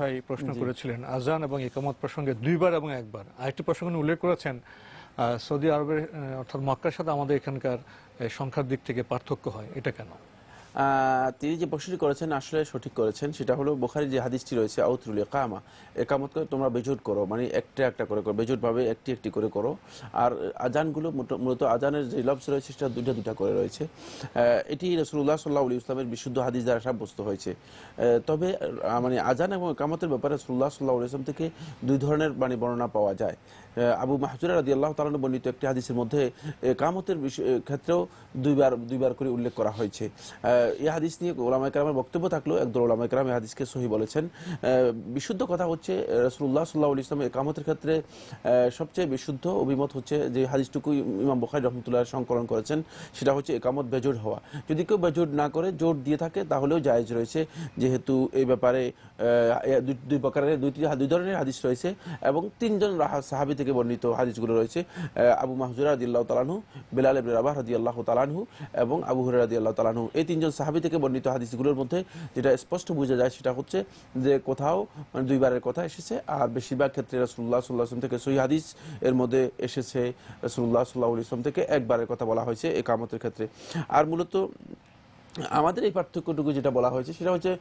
ভাই প্রশ্ন করেছিলেন। আজান এবং একামত প্রসঙ্গে দুইবার এবং একবার। আরেকটি প্রসঙ্গে উল্লেখ করেছেন আহ, সৌদি আরবের অর্থাৎ মক্কার সাথে আমাদের এখানকার সংখ্যার দিক থেকে পার্থক্য হয়। এটা কেন? তিনি যে প্রশ্নটি করেছেন, আসলে সঠিক করেছেন, সেটা হলো বোখারি যে হাদিসটি রয়েছে আউতরুল একামা একামত তোমরা বেজুট করো মানে একটা একটা করে করো বেজুট ভাবে একটি একটি করে করো। আর আজানগুলো মূলত আজানের যে লফস রয়েছে, সেটা দুটা দুটা করে রয়েছে। এটি রসুল্লাহ সাল্লাহ আলী ইসলামের বিশুদ্ধ হাদিস দ্বারা সাব্যস্ত হয়েছে। তবে মানে আজান এবং একামতের ব্যাপারে রসুল্লাহ সাল্লাহ আলী ইসলাম থেকে দুই ধরনের মানে বর্ণনা পাওয়া যায়। আবু মাহজুরা রাদি আল্লাহ তালান বর্ণিত একটি হাদিসের মধ্যে কামতের ক্ষেত্রেও দুইবার দুইবার করে উল্লেখ করা হয়েছে। এই হাদিস নিয়ে ওলামাই কালামের বক্তব্য থাকলেও একদল ওলামাই কালাম এই হাদিসকে সহি বলেছেন। বিশুদ্ধ কথা হচ্ছে রসুল্লাহ সাল্লাহ আলী ইসলাম কামতের ক্ষেত্রে সবচেয়ে বিশুদ্ধ অভিমত হচ্ছে যে হাদিসটুকু ইমাম বখারি রহমতুল্লাহ সংকলন করেছেন, সেটা হচ্ছে একামত বেজোর হওয়া। যদি কেউ বেজোর না করে, জোর দিয়ে থাকে, তাহলেও জায়েজ রয়েছে। যেহেতু এই ব্যাপারে দুই- দুই প্রকারের দুইটি দুই ধরনের হাদিস রয়েছে এবং তিনজন সাহাবী থেকে বর্ণিত হাদিসগুলো রয়েছে। আবু মাহজুরা রাদি আল্লাহ তালানহু বেলাল রাবাহ রাদি আল্লাহ তালানহু এবং আবু হুরায়রা আল্লাহ তালানহু এই তিনজন সাহাবী থেকে বর্ণিত হাদিসগুলোর মধ্যে যেটা স্পষ্ট বোঝা যায় সেটা হচ্ছে যে কোথাও মানে দুইবারের কথা এসেছে, আর বেশিরভাগ ক্ষেত্রে রসুল্লাহ সাল্লাহ আসলাম থেকে সহি হাদিস এর মধ্যে এসেছে রসুল্লাহ সাল্লাহ ইসলাম থেকে একবারের কথা বলা হয়েছে একামতের ক্ষেত্রে। আর মূলত আমাদের এই পার্থক্যটুকু যেটা বলা হয়েছে সেটা হচ্ছে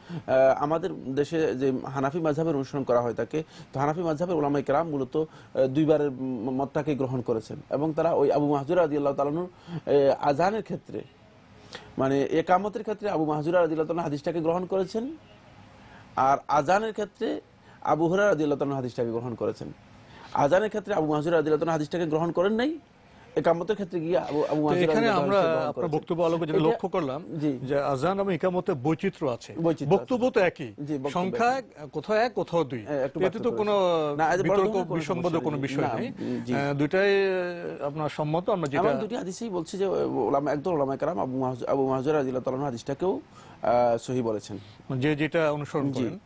আমাদের দেশে যে হানাফি মাঝহাবের অনুসরণ করা হয় তাকে, তো হানাফি মাঝহাবের ওলামাই কেরাম মূলত দুইবারের মতটাকে গ্রহণ করেছেন এবং তারা ওই আবু মাহজুর আদি আল্লাহ তালানুর আজানের ক্ষেত্রে মানে একামতের ক্ষেত্রে আবু মাহজুরা আদি হাদিসটাকে গ্রহণ করেছেন, আর আজানের ক্ষেত্রে আবু হুরার আদি হাদিসটাকে গ্রহণ করেছেন। আজানের ক্ষেত্রে আবু মাহজুরা আদি হাদিসটাকে গ্রহণ করেন নাই একামতের ক্ষেত্রে গিয়ে এখানে আমরা আপনার বক্তব্য আলোকে যেটা লক্ষ্য করলাম যে আজান এবং ইকামতে বৈচিত্র্য আছে। বক্তব্য তো একই। সংখ্যা কোথাও এক কোথাও দুই। হ্যাঁ, এতে তো কোনো বিতর্ক কোনো। বিষয় নেই। দুইটাই আপনার সম্মত? আমরা যেটা দুটি হাদিসেই বলছে যে ওলামা একদল ওলামা কারাম আবু মাহজুর রাদিয়াল্লাহু তাআলা হাদিসটাকেও সহি বলেছেন। যে যেটা অনুসরণ করেন।